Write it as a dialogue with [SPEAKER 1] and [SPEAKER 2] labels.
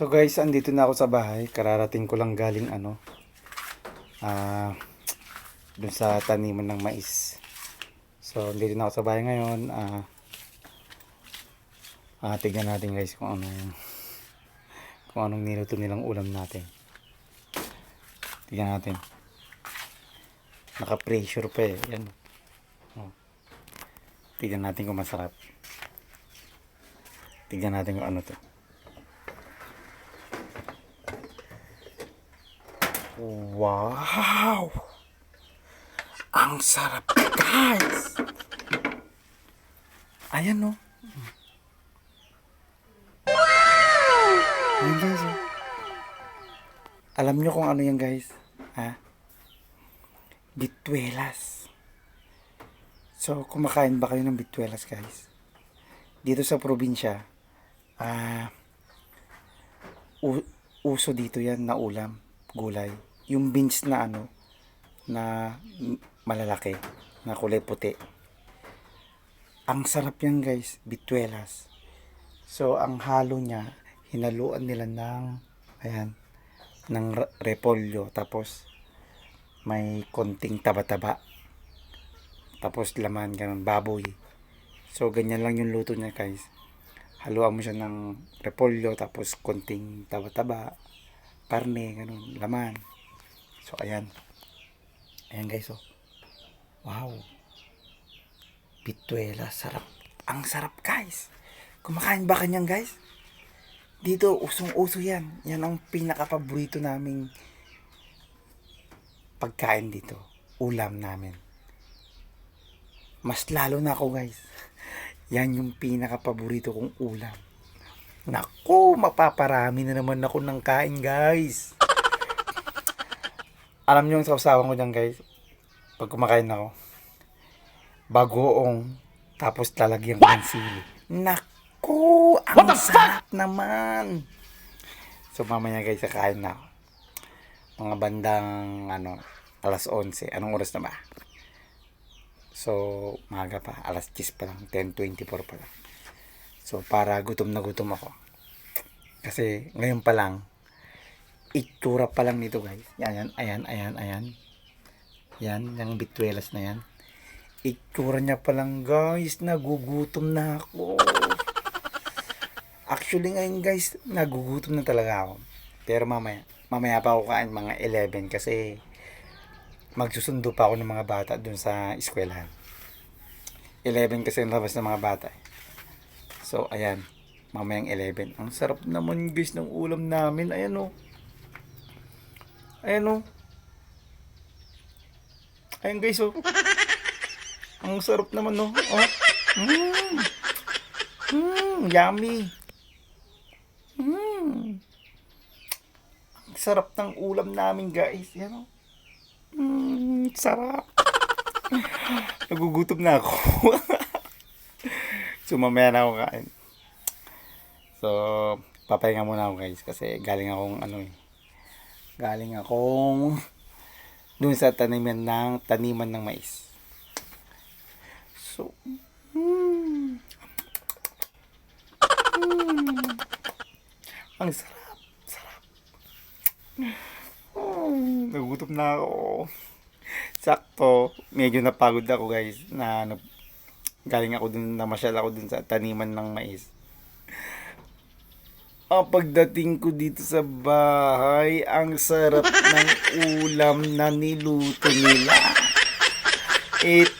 [SPEAKER 1] So guys, andito na ako sa bahay. Kararating ko lang galing ano. Ah, dun sa taniman ng mais. So, andito na ako sa bahay ngayon. Ah, ah tignan natin guys kung anong kung anong niluto nilang ulam natin. Tignan natin. Naka-pressure pa eh. Yan. Oh. Tignan natin kung masarap. Tignan natin kung ano to. Wow! Ang sarap, guys! Ayan, no? Wow! Ayan, guys, oh. Alam nyo kung ano yan, guys? Ha? Bituelas. So, kumakain ba kayo ng bituelas, guys? Dito sa probinsya, ah, u- uso dito yan na ulam, gulay. Yung beans na ano, na malalaki, na kulay puti. Ang sarap yan guys, bituelas. So, ang halo niya, hinaluan nila ng, ayan, ng re- repolyo. Tapos, may konting taba-taba. Tapos, laman, ganun, baboy. So, ganyan lang yung luto niya guys. Haluan mo siya ng repolyo, tapos konting taba-taba, karne, ganun, laman. So, ayan. Ayan guys, oh. Wow. Bituela, sarap. Ang sarap guys. Kumakain ba kanyan guys? Dito, usong-uso yan. Yan ang pinaka-paborito naming pagkain dito. Ulam namin. Mas lalo na ako guys. Yan yung pinaka-paborito kong ulam. Naku, mapaparami na naman ako ng kain guys. Alam niyo yung sausawan ko dyan guys. Pag kumakain ako. Bagoong. Tapos lalagyan ko ng sili. Naku, ang sarap naman. So mamaya guys, kakain na ako. Mga bandang ano, alas 11. Anong oras na ba? So, maga pa. Alas 10 pa lang. 10.24 pa lang. So, para gutom na gutom ako. Kasi, ngayon pa lang, itsura pa lang nito guys. Yan, yan, ayan, ayan, ayan. Yan, yung bituelas na yan. Itsura niya pa lang guys. Nagugutom na ako. Actually ngayon guys, nagugutom na talaga ako. Pero mamaya, mamaya pa ako kain mga 11 kasi magsusundo pa ako ng mga bata dun sa eskwelahan. 11 kasi ang labas ng mga bata. eh. So, ayan. Mamayang 11. Ang sarap naman guys ng ulam namin. Ayan o. Ayan o. Ayan guys o. Ang sarap naman no. Oh. Mm. Mm, yummy. Mm. Ang sarap ng ulam namin guys. Yan o. Mm, sarap. Nagugutom na ako. so, mamaya na ako kain. So, papahinga muna ako guys kasi galing akong ano eh. Galing akong dun sa taniman ng taniman ng mais. So, mm, mm, ang sarap, sarap. Mm, nagugutom na ako. Sakto, medyo napagod ako guys na ano, galing ako dun, namasyal ako dun sa taniman ng mais. Ang pagdating ko dito sa bahay, ang sarap ng ulam na niluto nila. Ito!